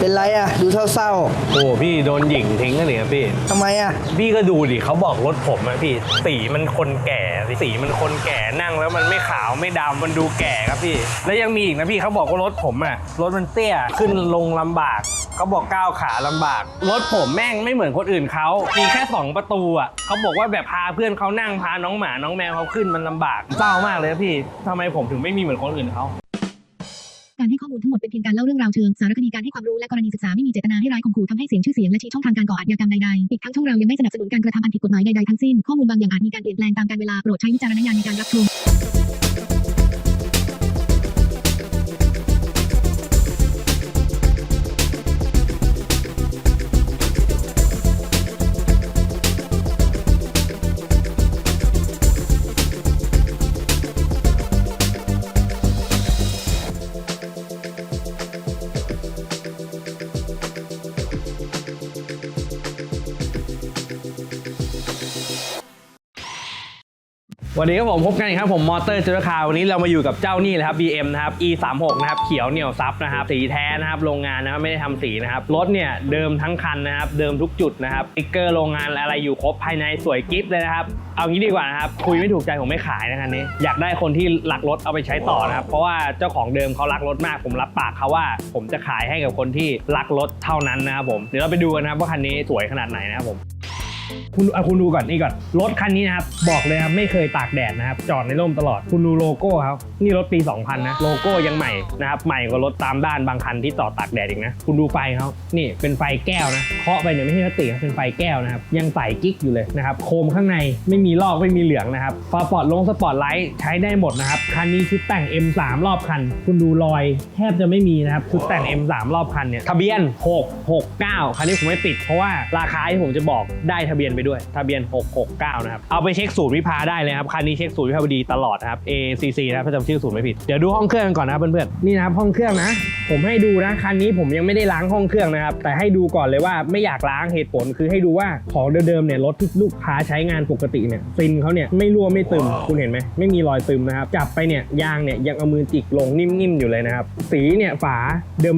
เป็นไรอะ ดูเศร้าโอ้พี่โดนหญิงทิ้งกันเลยครับพี่ ๆทำไมอะ พี่ก็ดูดิเขาบอกรถผมอะพี่ สีมันคนแก่สีมันคนแก่นั่งแล้วมันไม่ขาวไม่ดำมันดูแก่ครับพี่ แล้วยังมีอีกนะพี่เขาบอกว่ารถผมอะรถมันเตี้ยขึ้นลงลำบากเขาบอกก้าวขาลำบาก รถผมแม่งไม่เหมือนคนอื่นเขามีแค่สองประตูอะเขาบอกว่าแบบพาเพื่อนเขานั่งพาน้องหมาน้องแมวเขาขึ้นมันลำบากเศร้ามากเลยครับพี่ทำไมผมถึงไม่มีเหมือนคนอื่นเขา ทั้งหมดเป็นเพียงการเล่าเรื่องราวเชิงสารคดีการให้ความรู้และกรณีศึกษาไม่มีเจตนาให้ร้ายข่มขู่ทำให้เสียชื่อเสียงและชี้ช่องทางการก่ออาชญากรรมใดๆ อีกทั้งช่องเรายังไม่สนับสนุนการกระทำอันผิดกฎหมายใดๆทั้งสิ้น ข้อมูลบางอย่างอาจมีการเปลี่ยนแปลงตามกาลเวลาโปรดใช้วิจารณญาณในการรับชม วันนี้ครับผมพบกันอีกครับผมมอเตอร์จุลคาวันนี้เรามาอยู่กับเจ้านี่เลยครับ BM นะครับ E 3 6 นะครับเขียวเหนียวซับนะครับสีแท้นะครับโรงงานนะครับไม่ได้ทำสีนะครับรถเนี่ยเดิมทั้งคันนะครับเดิมทุกจุดนะครับสติ๊กเกอร์โรงงานอะไรอยู่ครบภายในสวยกิฟต์เลยนะครับเอางี้ดีกว่านะครับคุยไม่ถูกใจผมไม่ขายนะคันนี้ อยากได้คนที่รักรถเอาไปใช้ต่อนะครับเพราะว่าเจ้าของเดิมเขารักรถมากผมรับปากเขาว่า ผมจะขายให้กับคนที่รักรถเท่านั้นนะครับผมเดี๋ยวเราไปดูกันนะครับว่าคันนี้สวยขนาดไหนนะครับผม คุณเอาคุณดูก่อนนี่ก่อน รถคันนี้นะครับ บอกเลยครับ ไม่เคยตากแดดนะครับ จอดในร่มตลอด คุณดูโลโก้ครับ นี่รถปี 2000 นะ โลโก้ยังใหม่นะครับ ใหม่กว่ารถตามด้านบางคันที่จอตากแดดอีกนะ คุณดูไฟเขานี่เป็นไฟแก้วนะ เคาะไปเนี่ยไม่ใช่พลาสติกเป็นไฟแก้วนะครับ ยังใส่กิ๊กอยู่เลยนะครับ โคมข้างในไม่มีลอกไม่มีเหลืองนะครับฟาปอดลงสปอร์ตไลท์ใช้ได้หมดนะครับ คันนี้ชุดแต่ง M3 รอบคัน คุณดูรอยแทบจะไม่มีนะครับ ชุดแต่ง M3 รอบคันเนี่ย ทะเบียน 669 คันนี้ผมไม่ปิดเพราะว่าราคาที่ผมจะบอกได้ทะเบียนไปด้วย ทะเบียน 669 นะครับ เอาไปเช็คสูตรวิภาได้เลยครับ คันนี้เช็คสูตรวิภาวดีตลอดนะครับ ACC นะครับถ้าจำชื่อสูตรไม่ผิด เดี๋ยวดูห้องเครื่องกันก่อนนะครับเพื่อนๆ นี่นะครับห้องเครื่องนะ ผมให้ดูนะคันนี้ผมยังไม่ได้ล้างห้องเครื่องนะครับ แต่ให้ดูก่อนเลยว่าไม่อยากล้างเหตุผลคือให้ดูว่าของเดิมๆเนี่ยรถที่ลูกค้าใช้งานปกติเนี่ยซินเขาเนี่ยไม่รั่วไม่ตึมคุณเห็นไหมไม่มีรอยตึมนะครับจับไปเนี่ยยางเนี่ยยังเอามือจิกลงนิ่มๆอยู่เลยนะครับสีเนี่ยฝา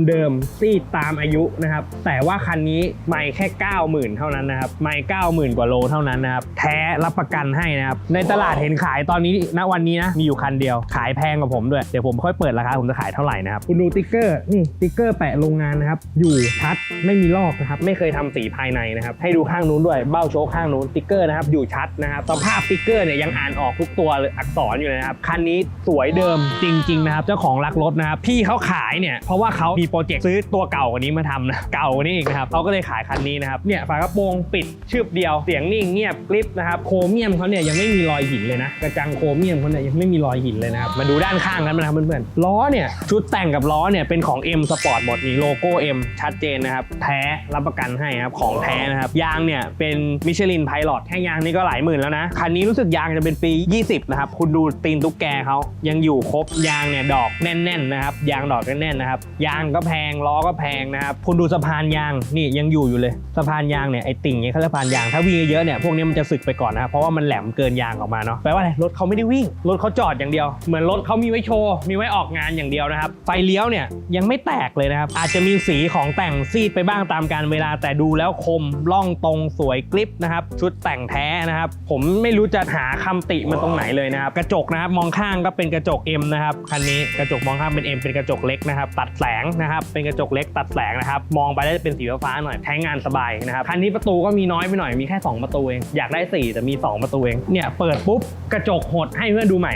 เดิมๆซีดตามอายุนะครับแต่ว่าคันนี้ไม่แค่ 90,000 เท่านั้นนะครับไม่90,000 กว่าโลเท่านั้นนะครับ แท้รับประกันให้นะครับ ในตลาดเห็นขายตอนนี้ณวันนี้นะมีอยู่คันเดียว ขายแพงกว่าผมด้วย เดี๋ยวผมค่อยเปิดราคาผมจะขายเท่าไหร่นะครับ คุณดูติ๊กเกอร์นี่ติ๊กเกอร์แปะโรงงานนะครับ อยู่ชัดไม่มีลอกนะครับ ไม่เคยทำสีภายในนะครับ ให้ดูข้างนู้นด้วย เบ้าโชว์ข้างนู้นติ๊กเกอร์นะครับ อยู่ชัดนะครับสภาพติ๊กเกอร์เนี่ยยังอ่านออกทุกตัวเลยอักษรอยู่เลยนะครับ คันนี้สวยเดิมจริง ๆ นะครับ เจ้าของรักรถนะครับ พี่เขาขายเนี่ยเพราะว่าเขามีโปรเจกต์ซื้อตัวเก่ากว่านี้มาทำนะ เก่ากว่านี้อีกนะครับเขาก็เลยขายคันนี้นะครับ เนี่ยฝากระโปรงปิดชึบเดียว เสียงนิ่งเงียบกริบนะครับโครเมียมเขาเนี่ยยังไม่มีรอยหินเลยนะ กระจังโครเมียมเขาเนี่ยยังไม่มีรอยหินเลยนะครับมาดูด้านข้างกันนะครับเพื่อนๆล้อเนี่ยชุดแต่งกับล้อเนี่ยเป็นของ M Sport หมดนี่โลโก้ M ชัดเจนนะครับแท้รับประกันให้ครับของแท้นะครับยางเนี่ยเป็นมิชลินไพลอตแค่ยางนี่ก็หลายหมื่นแล้วนะคันนี้รู้สึกยางจะเป็นปี 20 นะครับ คุณดูตีนตุ๊กแกเขายังอยู่ครบยางเนี่ยดอกแน่นๆนะครับยางดอกแน่นๆนะครับยางก็แพงล้อก็แพงนะครับคุณดูสะพานยางนี่ยังอยู่อยู่เลยสะพานยางเนี่ยไอติ่งเนี่ยเขาสะพานยางถ้าวิ่งเยอะเนี่ยพวกนี้มันจะสึกไปก่อนนะครับเพราะว่ามันแหลมเกินยางออกมาเนาะแปลว่าอะไรรถเขาไม่ได้วิ่งรถเขาจอดอย่างเดียว เหมือนรถเขามีไว้โชว์มีไว้ออกงานอย่างเดียวนะครับไฟเลี้ยวเนี่ยยังไม่แตกเลยนะครับอาจจะมีสีของแต่งซีดไปบ้างตามการเวลาแต่ดูแล้วคมล่องตรงสวยกริปนะครับชุดแต่งแท้นะครับผมไม่รู้จะหาคำติมันตรงไหนเลยนะครับกระจกนะครับมองข้างก็เป็นกระจก M นะครับคันนี้กระจกมองข้างเป็น M เป็นกระจกเล็กนะครับตัดแสงนะครับเป็นกระจกเล็กตัดแสงนะครับมองไปแล้จะเป็นสีฟ้าๆหน่อยใช้งานสบายนะครับคันนี้ประตูก็มีน้อยไปหน่อยมีแค่ 2 ประตูเอง อยากได้ 4 แต่มี 2 ประตูเอง เนี่ยเปิดปุ๊บกระจกหดให้เพื่อนดูใหม่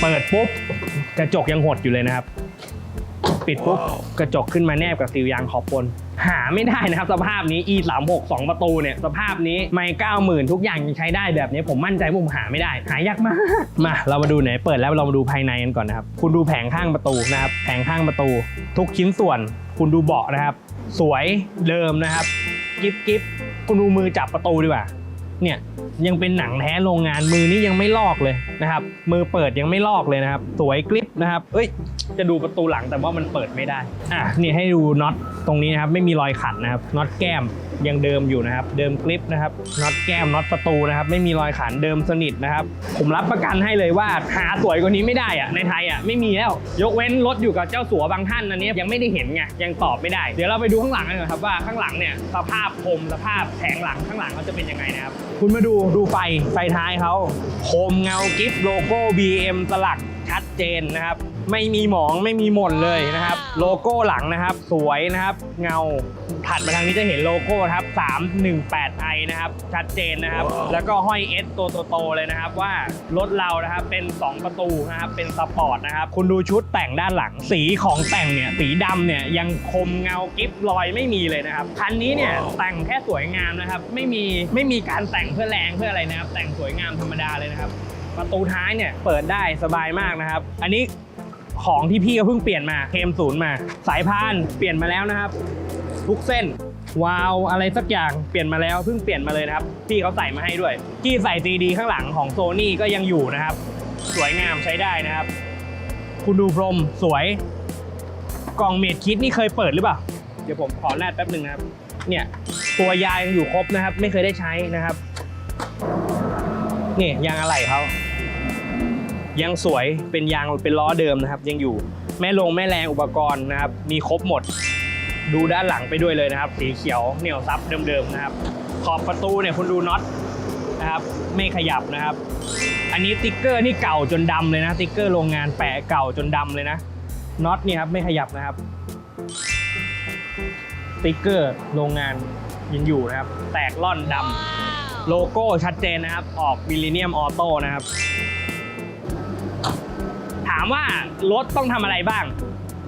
เปิดปุ๊บกระจกยังหดอยู่เลยนะครับ ปิดปุ๊บกระจกขึ้นมาแนบกับซีลยางขอบบน หาไม่ได้นะครับ สภาพนี้ e 3 6 2ประตูเนี่ยสภาพนี้ไม่90,000ทุกอย่างยังใช้ได้แบบนี้ ผมมั่นใจว่าผมหาไม่ได้ หายากมากมาเรามาดูไหนเปิดแล้วเรามาดูภายในกันก่อนนะครับ คุณดูแผงข้างประตูนะครับ แผงข้างประตู ทุกชิ้นส่วน คุณดูเบาะนะครับสวยเดิมนะครับ กิฟกิฟคุณดูมือจับประตูดีกว่าเนี่ยยังเป็นหนังแท้โรงงานมือนี้ยังไม่ลอกเลยนะครับ มือเปิดยังไม่ลอกเลยนะครับ สวยกริปนะครับ เอ้ย จะดูประตูหลังแต่ว่ามันเปิดไม่ได้ อะนี่ให้ดูน็อตตรงนี้นะครับ ไม่มีรอยขัดนะครับน็อตแก้ม ยังเดิมอยู่นะครับ เดิมคลิปนะครับน็อตแก้มน็อตประตูนะครับ ไม่มีรอยขันเดิมสนิทนะครับ ผมรับประกันให้เลยว่าหาสวยกว่านี้ไม่ได้อะในไทยอะไม่มีแล้ว ยกเว้นรถอยู่กับเจ้าสัวบางท่านอันนี้ยังไม่ได้เห็นไงยังตอบไม่ได้ เดี๋ยวเราไปดูข้างหลังกันก่อนครับว่าข้างหลังเนี่ยสภาพคมสภาพแผงหลังข้างหลังเขาจะเป็นยังไงนะครับ คุณมาดูดูไฟไฟท้ายเขาโคมเงากิฟโลโก้ BM สลักชัดเจนนะครับ ไม่มีหมองไม่มีหม่นเลยนะครับ โลโก้หลังนะครับ สวยนะครับ เงาถัดมาทางนี้จะเห็นโลโก้ครับ 318i นะครับ ชัดเจนนะครับ แล้วก็ห้อย S ตัวโตๆเลยนะครับ ว่ารถเรานะครับเป็น 2 ประตูนะครับ เป็นสปอร์ตนะครับ คุณดูชุดแต่งด้านหลัง สีของแต่งเนี่ย สีดำเนี่ยยังคมเงากิฟรอยไม่มีเลยนะครับ คันนี้เนี่ยแต่งแค่สวยงามนะครับ ไม่มีไม่มีการแต่งเพื่อแรงเพื่ออะไรนะครับ แต่งสวยงามธรรมดาเลยนะครับ ประตูท้ายเนี่ยเปิดได้สบายมากนะครับ อันนี้ ของที่พี่ก็เพิ่งเปลี่ยนมาเคมศูนย์มา สายพานเปลี่ยนมาแล้วนะครับ ทุกเส้นวาล์วอะไรสักอย่างเปลี่ยนมาแล้วเพิ่งเปลี่ยนมาเลยนะครับพี่เขาใส่มาให้ด้วยที่ใส่ CD ข้างหลังของโซนี่ก็ยังอยู่นะครับ สวยงามใช้ได้นะครับ คุณดูพรมสวย กล่องเมดคิดนี่เคยเปิดหรือเปล่า เดี๋ยวผมขอแนบแป๊บหนึ่งนะครับ เนี่ยตัวยายังอยู่ครบนะครับ ไม่เคยได้ใช้นะครับนี่ยางอะไหล่เขา ยังสวยเป็นยางเป็นล้อเดิมนะครับ ยังอยู่แม่ลงแม่แรงอุปกรณ์นะครับ มีครบหมด ดูด้านหลังไปด้วยเลยนะครับ สีเขียวเหนียวซับเดิมๆนะครับ ขอบประตูเนี่ยคุณดูน็อตนะครับ ไม่ขยับนะครับ อันนี้ติ๊กเกอร์นี่เก่าจนดำเลยนะติ๊กเกอร์โรงงานแปะเก่าจนดำเลยนะน็อตเนี่ยครับไม่ขยับนะครับติ๊กเกอร์โรงงานยังอยู่นะครับ แตกล่อนดำโลโก้ชัดเจนนะครับ ออกมิลเลเนียมออโต้นะครับถามว่ารถต้องทำอะไรบ้าง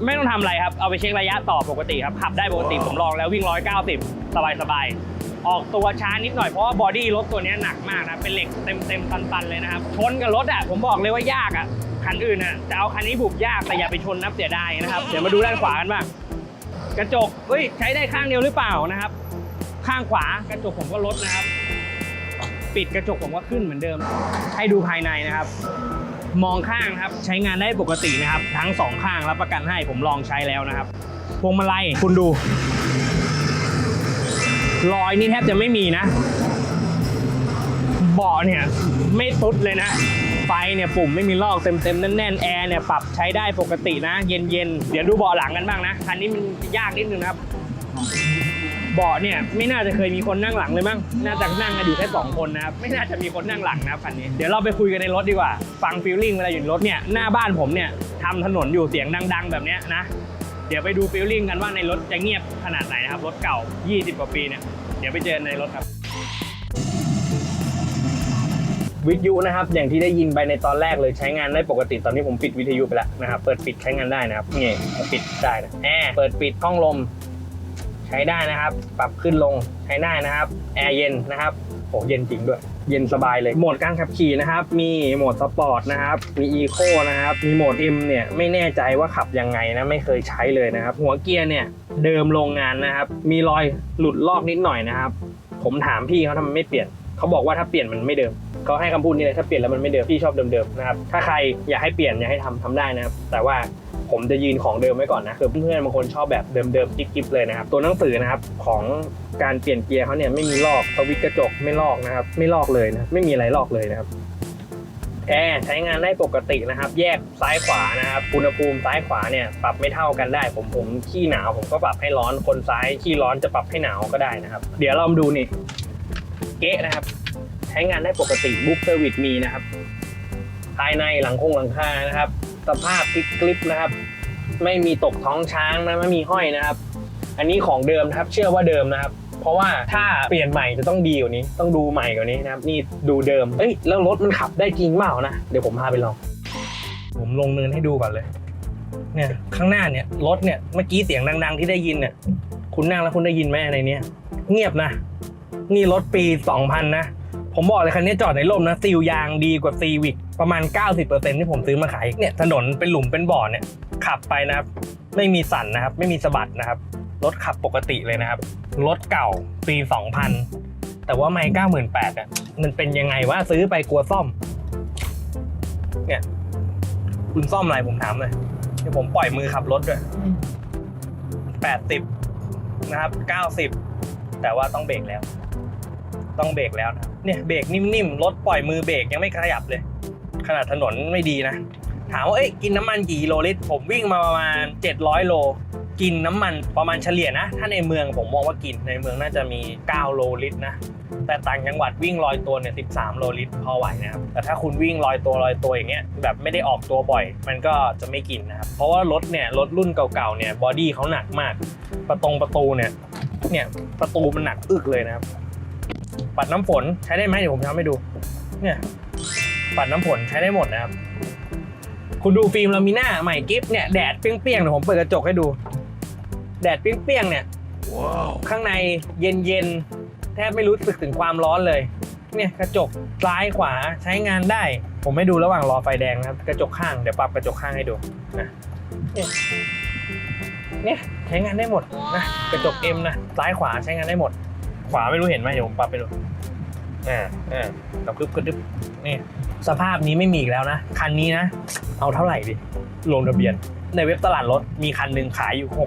ไม่ต้องทำอะไรครับ เอาไปเช็คระยะต่อปกติครับ ขับได้ปกติผมลองแล้ววิ่ง 190 สบายสบายๆออกตัวช้านิดหน่อยเพราะว่าบอดี้รถตัวนี้หนักมากนะเป็นเหล็กเต็มเต็มๆตันๆเลยนะครับ ชนกับรถอะผมบอกเลยว่ายากอะคันอื่นอะจะเอาคันนี้บุกยากแต่อย่าไปชนนับเสียดายนะครับ เดี๋ยวมาดูด้านขวากันบ้างกระจกเฮ้ยใช้ได้ข้างเดียวหรือเปล่านะครับ ข้างขวากระจกผมก็ลดนะครับ ปิดกระจกผมก็ขึ้นเหมือนเดิม ให้ดูภายในนะครับ มองข้างครับ ใช้งานได้ปกตินะครับ ทั้งสองข้างรับประกันให้ผมลองใช้แล้วนะครับพวงมาลัยคุณดู รอยนี่แทบจะไม่มีนะเบาะเนี่ยไม่ตุดเลยนะไฟเนี่ยปุ่มไม่มีลอกเต็มๆแน่นๆแอร์เนี่ยปรับใช้ได้ปกตินะ เย็นๆเดี๋ยวดูเบาะหลังกันบ้างนะคันนี้มันยากนิดนึงนะครับ เบาะเนี่ยไม่น่าจะเคยมีคนนั่งหลังเลยมั้ง น่าจะนั่งกันอยู่แค่สองคนนะครับ ไม่น่าจะมีคนนั่งหลังนะครับคันนี้ เดี๋ยวเราไปคุยกันในรถดีกว่า ฟังฟีลลิ่งเวลาอยู่ในรถเนี่ย หน้าบ้านผมเนี่ยทำถนนอยู่เสียงดัง ๆ แบบเนี้ยนะ เดี๋ยวไปดูฟีลลิ่งกันว่าในรถจะเงียบขนาดไหนนะครับ รถเก่า 20 กว่าปีเนี่ย เดี๋ยวไปเจอในรถครับ วิทยุนะครับ อย่างที่ได้ยินไปในตอนแรกเลยใช้งานได้ปกติ ตอนนี้ผมปิดวิทยุไปแล้วนะครับ เปิดปิดใช้งานได้นะครับนี่ปิดได้นะแอร์เปิดปิดห้องลม ใช้ได้นะครับ ปรับขึ้นลงใช้ได้นะครับแอร์เย็นนะครับโอ้เย็นจริงด้วย เย็นสบายเลย โหมดการขับขี่นะครับ มีโหมดสปอร์ตนะครับ มีอีโคนะครับ มีโหมด M เนี่ยไม่แน่ใจว่าขับยังไงนะ ไม่เคยใช้เลยนะครับ หัวเกียร์เนี่ยเดิมโรงงานนะครับ มีรอยหลุดลอกนิดหน่อยนะครับ ผมถามพี่เขาทำไมไม่เปลี่ยน เขาบอกว่าถ้าเปลี่ยนมันไม่เดิม เขาให้คำพูดนี้เลยถ้าเปลี่ยนแล้วมันไม่เดิม พี่ชอบเดิมๆนะครับ ถ้าใครอยากให้เปลี่ยนอยากให้ทำทำได้นะครับ แต่ว่า ผมจะยืนของเดิมไว้ก่อนนะคือเพื่อนๆบางคนชอบแบบเดิมๆกิ๊บๆเลยนะครับ ตัวหนังสือนะครับของการเปลี่ยนเกียร์เขาเนี่ยไม่มีลอกสวิตช์กระจกไม่ลอกนะครับ ไม่ลอกเลยนะไม่มีอะไรลอกเลยนะครับแอร์ใช้งานได้ปกตินะครับ แยกซ้ายขวานะครับอุณหภูมิซ้ายขวาเนี่ยปรับไม่เท่ากันได้ ผมผมขี้หนาวผมก็ปรับให้ร้อนคนซ้ายขี้ร้อนจะปรับให้หนาวก็ได้นะครับ เดี๋ยวเรามาดูนี่เก๊ะนะครับ ใช้งานได้ปกติบุ๊กเซอร์วิสมีนะครับ ภายในหลังคงหลังคานะครับ สภาพคลิปกลิปนะครับ ไม่มีตกท้องช้างนะไม่มีห้อยนะครับ อันนี้ของเดิมนะครับเชื่อว่าเดิมนะครับ เพราะว่าถ้าเปลี่ยนใหม่จะต้องดีกว่านี้ ต้องดูใหม่กว่านี้นะครับ นี่ดูเดิมเอ้ยแล้วรถมันขับได้จริงเปล่านะเดี๋ยวผมพาไปลอง ผมลงเนินให้ดูก่อนเลย เนี่ยข้างหน้าเนี่ยรถเนี่ยเมื่อกี้เสียงดัง ๆ ที่ได้ยินเนี่ยคุณนั่งแล้วคุณได้ยินไหมในเนี้ยเงียบนะ นี่รถปี 2000 นะ ผมบอกเลยคันนี้จอดในร่มนะซีลยางดีกว่าซีวิกประมาณ 90%ที่ผมซื้อมาขายเนี่ยถนนเป็นหลุมเป็นบ่อเนี่ยขับไปนะครับ ไม่มีสั่นนะครับ ไม่มีสะบัดนะครับรถขับปกติเลยนะครับรถเก่าปี 2000 แต่ว่าไม่98,000อะมันเป็นยังไงว่าซื้อไปกลัวซ่อม เนี่ย คุณซ่อมอะไรผมถามเลยเดี๋ยวผมปล่อยมือขับรถด้วย80นะครับ90แต่ว่าต้องเบรกแล้ว ต้องเบรกแล้วนะครับ เนี่ยเบรกนิ่มๆ รถปล่อยมือเบรกยังไม่ขยับเลย ขนาดถนนไม่ดีนะ ถามว่าเอ้ยกินน้ำมันกี่โลลิตร ผมวิ่งมาประมาณ 700 โล กินน้ำมันประมาณเฉลี่ยนะ ถ้าในเมืองผมมองว่ากินในเมืองน่าจะมี 9 โลลิตรนะ แต่ต่างจังหวัดวิ่งลอยตัวเนี่ย 13 โลลิตรพอไหวนะครับ แต่ถ้าคุณวิ่งลอยตัวลอยตัวอย่างเงี้ยแบบไม่ได้ออกตัวบ่อย มันก็จะไม่กินนะครับ เพราะว่ารถเนี่ยรถรุ่นเก่าๆเนี่ยบอดี้เขาหนักมาก ประตงประตูเนี่ยเนี่ยประตูมันหนักอึกเลยนะครับ ปัดน้ำฝนใช้ได้ไหมเดี๋ยวผมทำให้ดู เนี่ย ปัดน้ำฝนใช้ได้หมดนะครับ คุณดูฟิล์มลามิน่าใหม่กิฟต์เนี่ยแดดเปรี้ยงๆเดี๋ยวผมเปิดกระจกให้ดู แดดเปรี้ยงๆเนี่ยข้างในเย็นๆ แทบไม่รู้สึกถึงความร้อนเลย เนี่ยกระจกซ้ายขวาใช้งานได้ ผมไม่ดูระหว่างรอไฟแดงนะครับกระจกข้างเดี๋ยวปรับกระจกข้างให้ดูนะเนี่ยเนี่ยใช้งานได้หมดนะกระจกเอ็มนะซ้ายขวาใช้งานได้หมด ขวาไม่รู้เห็นไหมเดี๋ยวผมปรับไปดูอ่าอ่ากระพึบกระดึบนี่สภาพนี้ไม่มีอีกแล้วนะ คันนี้นะ เอาเท่าไหร่ดิ ลงทะเบียน ในเว็บตลาดรถมีคันหนึ่งขายอยู่ 699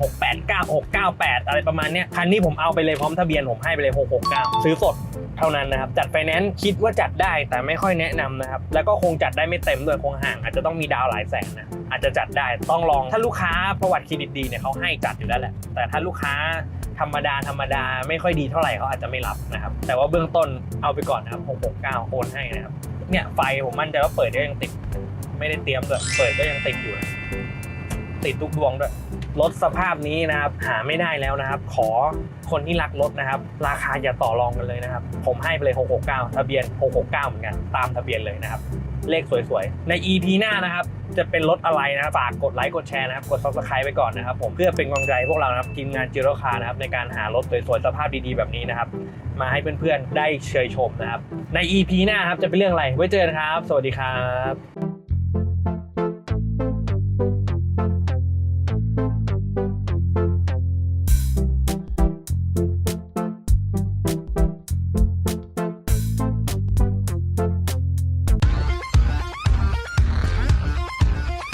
689 698 อะไรประมาณเนี้ย คันนี้ผมเอาไปเลยพร้อมทะเบียนผมให้ไปเลย 669 ซื้อสดเท่านั้นนะครับ จัดไฟแนนซ์คิดว่าจัดได้แต่ไม่ค่อยแนะนำนะครับ แล้วก็คงจัดได้ไม่เต็มด้วยคงห่าง อาจจะต้องมีดาวหลายแสนนะ อาจจะจัดได้ต้องลอง ถ้าลูกค้าประวัติเครดิตดีเนี่ยเขาให้จัดอยู่แล้วแหละ แต่ถ้าลูกค้า ธรรมดาธรรมดาไม่ค่อยดีเท่าไหร่เขาอาจจะไม่รับนะครับ แต่ว่าเบื้องต้นเอาไปก่อนนะครับ 669โอนให้นะครับ เนี่ยไฟผมมั่นใจว่าเปิดก็ยังติด ไม่ได้เตรียมด้วยเปิดก็ยังติดอยู่นะติดทุกดวงด้วยรถสภาพนี้นะครับหาไม่ได้แล้วนะครับ ขอคนที่รักรถนะครับ ราคาอย่าต่อรองกันเลยนะครับ ผมให้ไปเลย 669 ทะเบียน 669 เหมือนกัน ตามทะเบียนเลยนะครับ เลขสวยๆ ใน EP หน้านะครับ จะเป็นรถอะไรนะฝากกดไลค์กดแชร์นะครับกด subscribe ไปก่อนนะครับผมเพื่อเป็นกำลังใจให้พวกเรานะครับทีมงานจิโรคานะครับในการหารถสวยๆสภาพดีๆแบบนี้นะครับมาให้เพื่อนๆได้เชยชมนะครับใน EP หน้าครับจะเป็นเรื่องอะไรไว้เจอกันครับ สวัสดีครับ